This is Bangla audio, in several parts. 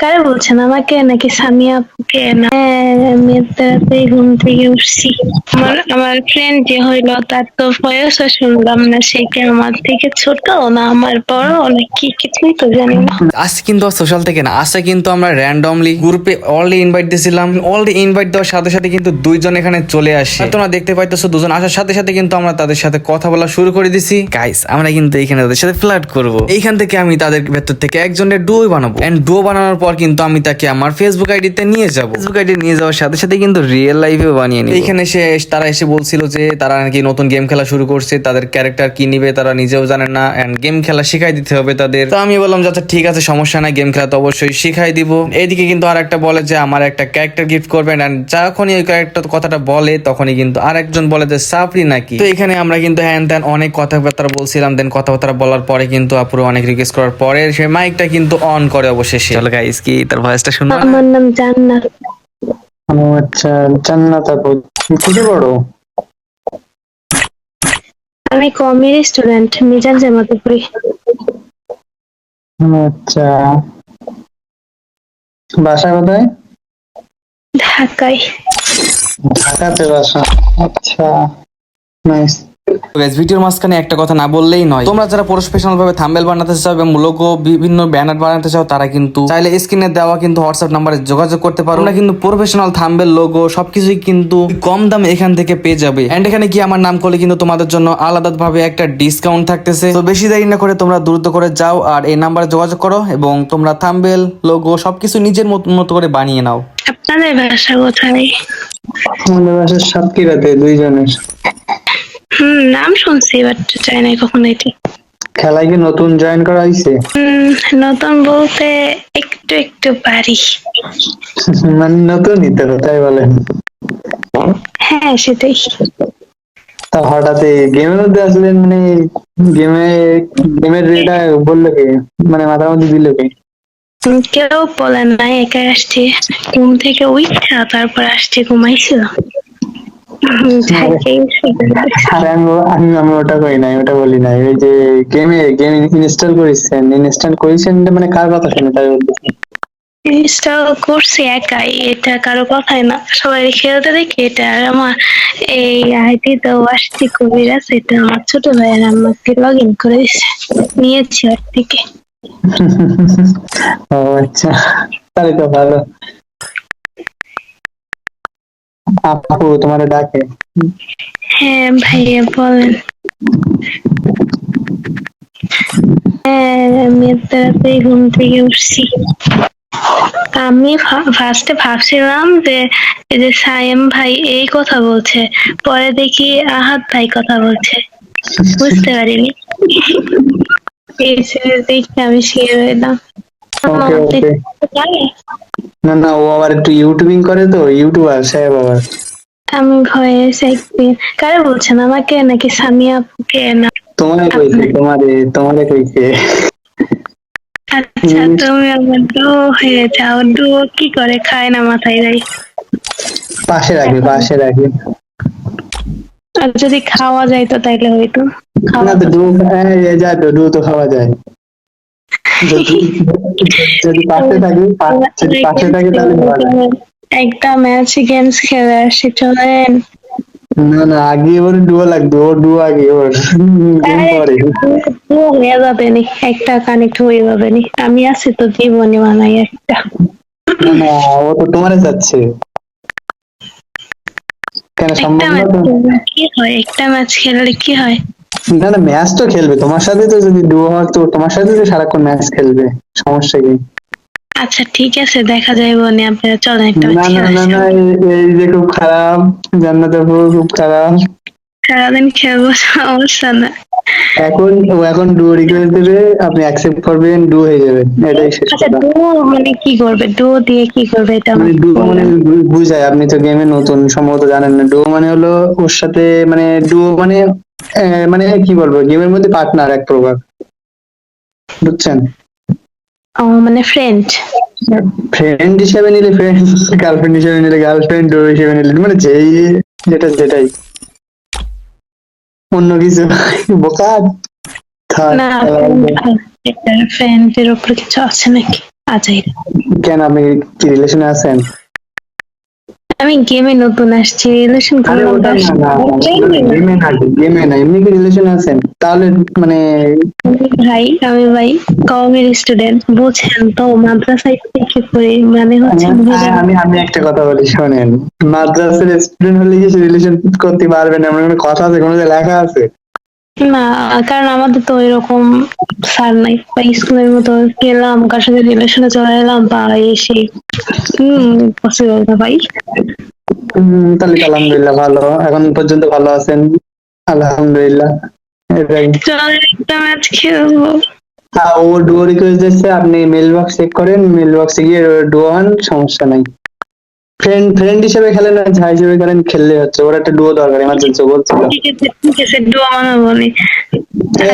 কারে বলছেন আমাকে নাকি আপুকে? না। হ্যাঁ, আমি ঘুম থেকে উঠছি। আমার আমার ফ্রেন্ড যে তার তো বয়সও শুনলাম না। সে কি আমার থেকে ছোট না আমার বড়? নাকি কিছুই তো জানি না। কিন্তু সোশ্যাল থেকে না। কিন্তু আমরা র্যান্ডমলি গ্রুপে অলরেডি ইনভাইট দিয়েছিলাম। অলরেডি ইনভাইট দেওয়ার সাথে সাথে কিন্তু দুইজন এখানে চলে আসে। তোমরা দেখতে পাইতেছো দুজন। আসার সাথে সাথে কিন্তু আমরা তাদের সাথে কথা বলা শুরু করে দিছি। গাইস আমরা কিন্তু এখানে তাদের সাথে ফ্লার্ট করব। এইখান থেকে আমি তাদের ভেতর থেকে একজনের ডুও বানাবো। এন্ড বানানোর পর কিন্তু আমি তাকে আমার ফেসবুক আইডিতে নিয়ে যাব। ফেসবুক আইডি নিয়ে যাওয়ার সাথে সাথে কিন্তু রিয়েল লাইফেও বানিয়ে নিই এইখানে এসে তারা এসে বলছিল যে তারা নাকি নতুন গেম খেলা শুরু করছে তাদের ক্যারেক্টার কি নিবে তারা নিজেও জানে না এন্ড গেম খেলা শিখাই দিতে হবে তাদের। তো আমি বললাম যে আচ্ছা ঠিক আছে সমস্যা নাই গেম খেলা তো অবশ্যই শিখাই দিব। এইদিকে কিন্তু আর একটা বলে যে আমার একটা ক্যারেক্টার গিফট করবেন। এন্ড যখনই ওই ক্যারেক্টার কথাটা বলে তখনই কিন্তু আর একজন বলে যে সাপরি নাকি? তো এখানে আমরা কিন্তু হ্যান ত্যান অনেক কথাবার্তা বলছিলাম। দেন কথাবার্তা বলার পরে কিন্তু আপুরো অনেক রিকোয়েস্ট করার পরে সে মাইকটা কিন্তু অন করে অবশেষে। চলো গাইস কি তার ভয়েসটা শুনো আমার নাম জান্নাত ও আচ্ছা জান্নাত আপু কিসে পড়ো আমি কমের স্টুডেন্ট মিজান জামাতে পড়ি আচ্ছা। বাসা কোথায়? ঢাকায়। ঢাকাতে বাসা আচ্ছা নাইস ভিডিওর মাঝখানে একটা কথা না বললেই নয়। তোমরা যারা প্রফেশনাল ভাবে থাম্বেল বানাতে চাও এবং লোগো বিভিন্ন ব্যানার বানাতে চাও তারা কিন্তু চাইলে স্ক্রিনে দেওয়া কিন্তু হোয়াটসঅ্যাপ নাম্বারে যোগাযোগ করতে পারো। তোমরা কিন্তু প্রফেশনাল থাম্বেল লোগো সবকিছুই কিন্তু কম দামে এখান থেকে পেয়ে যাবে। এন্ড এখানে কি আমার নাম করলে কিন্তু তোমাদের জন্য আলাদা ভাবে একটা ডিসকাউন্ট থাকতেছে। তো বেশি দেরি না করে তোমরা দ্রুত করে যাও আর এই নাম্বারে যোগাযোগ করো এবং তোমরা থাম্বেল লোগো সবকিছু নিজের মতো মতো করে বানিয়ে নাও। আপনাদের বাসা কোথায়? আমাদের বাসার সাতক্ষীরাতে দুইজনের। হুম নাম শুনছি বাট চাই নাই কখনো এটি। খেলায় কি নতুন জয়েন করা হয়েছে নতুন বলতে একটু একটু পারি। মানে নতুনই তো তাই বলেন হ্যাঁ সেটাই। তা হঠাৎ গেমের মধ্যে আসলেন মানে গেমে গেমের রেটা বলল কে? মানে মাথার মধ্যে দিল কে? কেউ বলেন নাই একাই আসছি। ঘুম থেকে উঠা তারপর আসছি ঘুমাইছিলাম আমি আমি আমি ওটা করি নাই ওটা বলি নাই ওই যে গেমে গেম ইনস্টল করেছেন ইনস্টল করেছেন মানে কার কথা শুনে তাই ইনস্টল করছি একাই এটা কারও কথাই না। সবাই খেলতে দেখি এটা আর আমার এই আইডি তো আসছি কবিরাজ এটা আমার ছোট ভাইয়ের আমাকে লগ ইন করে নিয়েছি ওর থেকে। ও আচ্ছা তাহলে তো ভালো। আপু তোমার ডাকে। হ্যাঁ ভাইয়া বলেন। হ্যাঁ আমি তাড়াতাড়ি ঘুম থেকে উঠছি। আমি ফার্স্টে ভাবছিলাম যে এই যে সায়েম ভাই এই কথা বলছে পরে দেখি আহাত ভাই কথা বলছে। বুঝতে পারিনি। এই দেখে আমি শিখে রইলাম না না ও আবার একটু ইউটিউবিং করে তো ইউটিউবার সাহেব আবার। আমি ভয়েস একদিন কারে বলছেন আমাকে নাকি সামিয়া আপুকে না? তোমারে কইছে তোমারে তোমারে কইছে। আচ্ছা তুমি আমার ডো হয়ে যাও ডো কি করে খায় না মাথায় যাই পাশে রাখবে পাশে রাখবে। আর যদি খাওয়া যায় তো তাইলে হইতো। খাওয়া না তো ডু এই যা তো ডু তো খাওয়া যায়। যদি যদি পাশে থাকে যদি পাশে থাকে তাহলে একটা ম্যাচ গেমস খেলে আসি চলেন না না আগে ওর ডুয়ো লাগবে ওর ডুয়ো আগে ওর হয়ে যাবে নি একটা কানেক্ট হয়ে যাবে নি। আমি আছি তো জীবনে বানাই একটা। না ও তো তোমারে যাচ্ছে। কেন সম্ভব না? কি হয়? একটা ম্যাচ খেললে কি হয়? না না ম্যাচ তো খেলবে। তোমার সাথে তো যদি ডুয়ো হয় তো তোমার সাথে তো সারাক্ষণ ম্যাচ খেলবে। সমস্যা কি? আচ্ছা ঠিক আছে দেখা যায় বনে আপনারা চলেন একটা না না না না এই- যে খুব খারাপ জান্নাত আপু খুব খারাপ। সারাদিন খেলব সমস্যা না। এখন ও এখন ডুয়ো রিকোয়েস্ট দেবে আপনি অ্যাকসেপ্ট করবেন ডু হয়ে যাবে। এটাই শেষ আচ্ছা কথা। ডো মানে কি করবে? ডো দিয়ে কি করবে? এটা মানে ডুয়ো মানে বুঝায় আপনি তো গেমে নতুন সম্ভবত জানেন না। ডুয়ো মানে হলো ওর সাথে মানে ডুয়ো মানে মানে কি বলব গেমের মধ্যে পার্টনার এক প্রকার বুঝছেন? মানে ফ্রেন্ড ফ্রেন্ড হিসেবে নিলে ফ্রেন্ড গার্লফ্রেন্ড হিসেবে নিলে গার্লফ্রেন্ড হিসেবে নিলে মানে যেই যেটা যেটাই। অন্য কিছু বোকা। হবে। ফ্রেন্ডের উপর কিছু আছে নাকি? আচ্ছা কেন আপনি কি রিলেশনে আছেন? আমি গেমে নতুন আসছি রিলেশন আরে ওটা না না গেমে না গেমে না এমনি কি রিলেশন আছেন তাহলে মানে ভাই আমি ভাই কমের স্টুডেন্ট বুঝছেন তো মাদ্রাসায় থেকে পড়ে মানে হচ্ছে আমি- আমি একটা কথা বলি শুনেন মাদ্রাসার স্টুডেন্ট হলে কি রিলেশন করতে পারবেন এমন কোনো কথা আছে কোনো লেখা আছে? না কারণ আমাদের তো এরকম স্যার নাই। বা স্কুলের মতো গেলাম কার সাথে রিলেশনে চলে এলাম বা এসে হম পসিবল না ভাই। তাহলে আলহামদুলিল্লাহ ভালো। এখন পর্যন্ত ভালো আছেন? আলহামদুলিল্লাহ। একটা ম্যাচ খেলব। হ্যাঁ ও ডুয়ো রিকোয়েস্ট দিচ্ছে আপনি মেল বক্স চেক করেন মেল বক্সে গিয়ে ডুয়ো হন সমস্যা নাই। ফ্রেন্ড ফ্রেন্ড হিসেবে খেলেন না যা হিসেবে খেলেন খেললে হচ্ছে। ওর একটা ডুয়ো দরকার এমার্জেন্সি বলছিল। ঠিক আছে ঠিক নি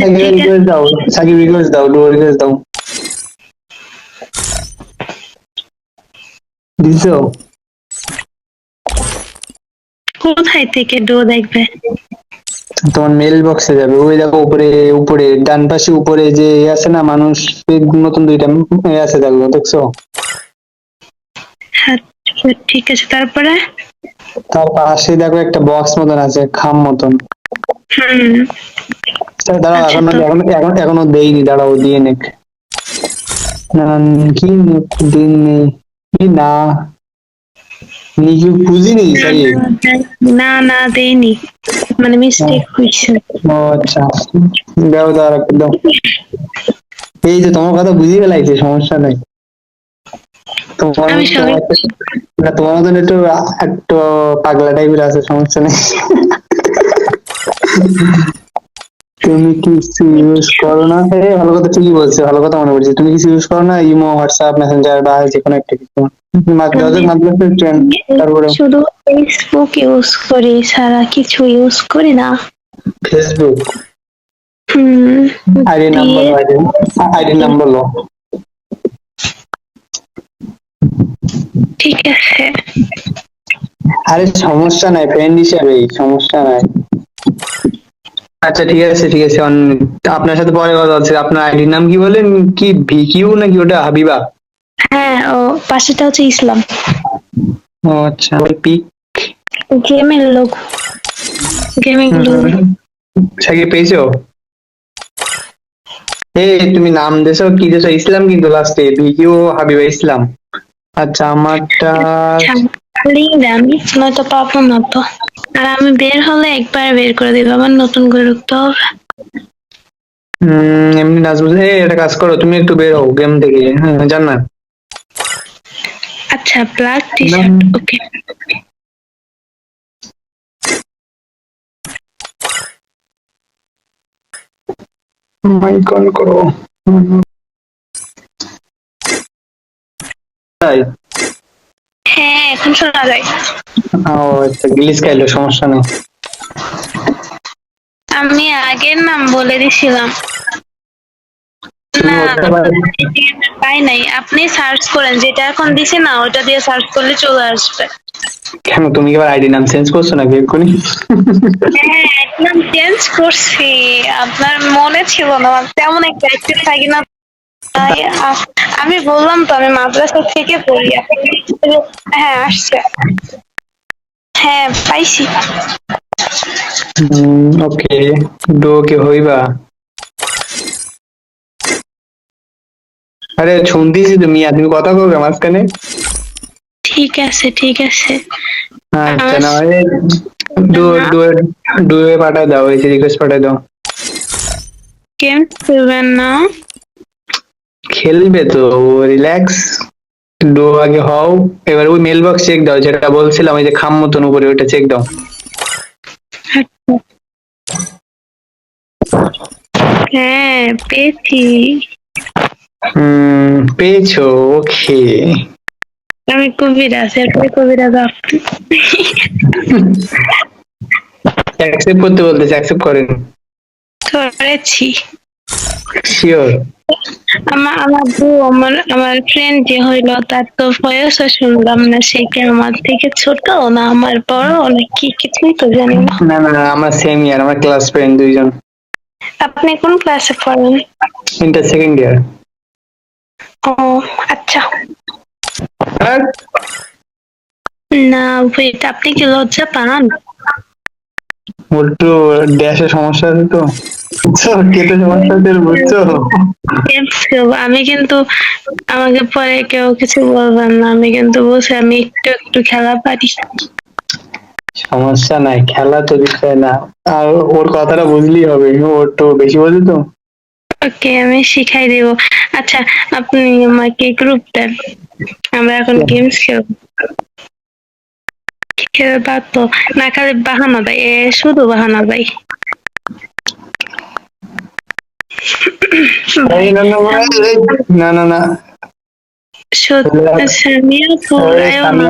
সাকিব রিকোয়েস্ট দাও সাকিব রিকোয়েস্ট দাও ডুয়ো রিকোয়েস্ট দাও। দিছো? কোথায় থেকে দেখবে? তোমার মেল বক্সে যাবে। ওই দেখো উপরে উপরে ডান পাশে উপরে যে আছে না মানুষ নতুন দুইটা আছে দেখো দেখছ? ঠিক আছে তারপরে? তার পাশে দেখো একটা বক্স মতন আছে খাম মতন। হুম। আচ্ছা, দাঁড়াও আচ্ছা, এখন এখন এখন দেইনি দাঁড়াও দিয়ে নেক না কি দিন নেই কি না। নিজে বুঝি নেই সরি না না দেইনি। মানে মিস্টেক হয়েছে। ও আচ্ছা। দাও দাও। এই যে তোমার কথা বুঝি ফেলাইছে সমস্যা নাই। তোমার তোমার- না তোমার মতন একটু একটু পাগলা টাইপের আছে সমস্যা নেই। তুমি কিছু ইউজ করো না। এ ভালো কথা ঠিকই বলছে ভালো কথা মনে করছি তুমি কিছু ইউজ করো না ইমো হোয়াটসঅ্যাপ মেসেঞ্জার বা যে কোনো একটা কিছু। শুধু ফেসবুক ইউজ করি সারা কিছু ইউজ করি না। ফেসবুক হুম আইডি নাম বলো আইডি আইডি নাম বলো ঠিক আছে। আরে সমস্যা নাই ফ্রেন্ড হিসাবেই সমস্যা নাই। আচ্ছা ঠিক আছে ঠিক আছে আপনার সাথে পরে কথা হচ্ছে। আপনার আইডির নাম কি বলেন? কি ভিকিউ নাকি ওটা? হাবিবা? হ্যাঁ ও পাশেটা হচ্ছে ইসলাম। ও আচ্ছা ওই পিক গেমের লোক। গেমিং লোক সাকি পেয়েছ? এই তুমি নাম দেছো কি দেছো ইসলাম কিন্তু লাস্টে ভিকিউ হাবিবা ইসলাম। আচ্ছা আমারটা লিঙ্ক দেন নয়তো আর আমি বের হলে একবার বের করে দিব আবার নতুন করে ঢুকতে হবে। উম, এমনি নাচ বুঝে একটা কাজ করো তুমি একটু বের হও গেম থেকে। হ্যাঁ জান না। আচ্ছা black T shirt okay mike on করো হুম। তাই হ্যাঁ এখন শোনা যায়। ও আচ্ছা গ্লিচ খাইলো সমস্যা নেই। আমি আগের নাম বলে দিছিলাম? পাই নাই। আপনি সার্চ করেন যেটা এখন দিছি না ওটা দিয়ে সার্চ করলে চলে আসবে। কেন তুমি কি আবার আইডি নাম চেঞ্জ করছ নাকি এক্ষুনি? হ্যাঁ একদম চেঞ্জ করছি। আপনার মনে ছিল না তেমন একটা অ্যাক্টিভ থাকি না তাই আমি বললাম তো আমি মাদ্রাসা থেকে পড়ি হ্যাঁ আসছে। হ্যাঁ পাইছি। ওকে। ডো কে হইবা? আরে শুনতেছি তো মিয়া তুমি কথা কবে মাঝখানে? ঠিক আছে ঠিক আছে। আচ্ছা না। ডো ডো ডো পাঠায় দাও এই রিকোয়েস্ট পাঠায় দাও। গেম খেলবেন না। খেলবে তো রিল্যাক্স ডো আগে হও। এবার ওই মেল বক্স চেক দাও যেটা বলছিলাম ওই যে খাম মতন উপরে ওইটা চেক দাও। হ্যাঁ পেয়েছি। হুম পেয়েছ ওকে। আমি কবিরাজ এরপরে কবিরাজ আপনি অ্যাকসেপ্ট করতে বলতেছে অ্যাকসেপ্ট করেন। করেছি। শিওর আমার আমার আমার আমার ফ্রেন্ড যে হইল তার তো বয়সও শুনলাম না সে কি আমার থেকে ছোট না আমার বড় নাকি কিছুই তো জানি না। না না আমার সেম ইয়ার আমার ক্লাস ফ্রেন্ড দুইজন। আপনি কোন ক্লাসে পড়েন? ইন্টার সেকেন্ড ইয়ার ও আচ্ছা? না ওয়েট আপনি কি লজ্জা পান? একটু ড্যাশে সমস্যা আছে তো। কেটে সমস্যা বুঝছ? আমি কিন্তু আমাকে পরে কেউ কিছু বলবেন না। আমি কিন্তু বলছি আমি একটু একটু খেলা পারি। সমস্যা নাই খেলা তো বিষয় না। আর ওর কথাটা বুঝলেই হবে। ও একটু বেশি বোঝে তো। ওকে আমি শিখাই দেব। আচ্ছা আপনি আমাকে গ্রুপ দেন আমরা এখন গেমস খেলব। খেলে পারতো না খালি বাহানা দেয়। এ শুধু বাহানা দেয় এই না, না, না, এই,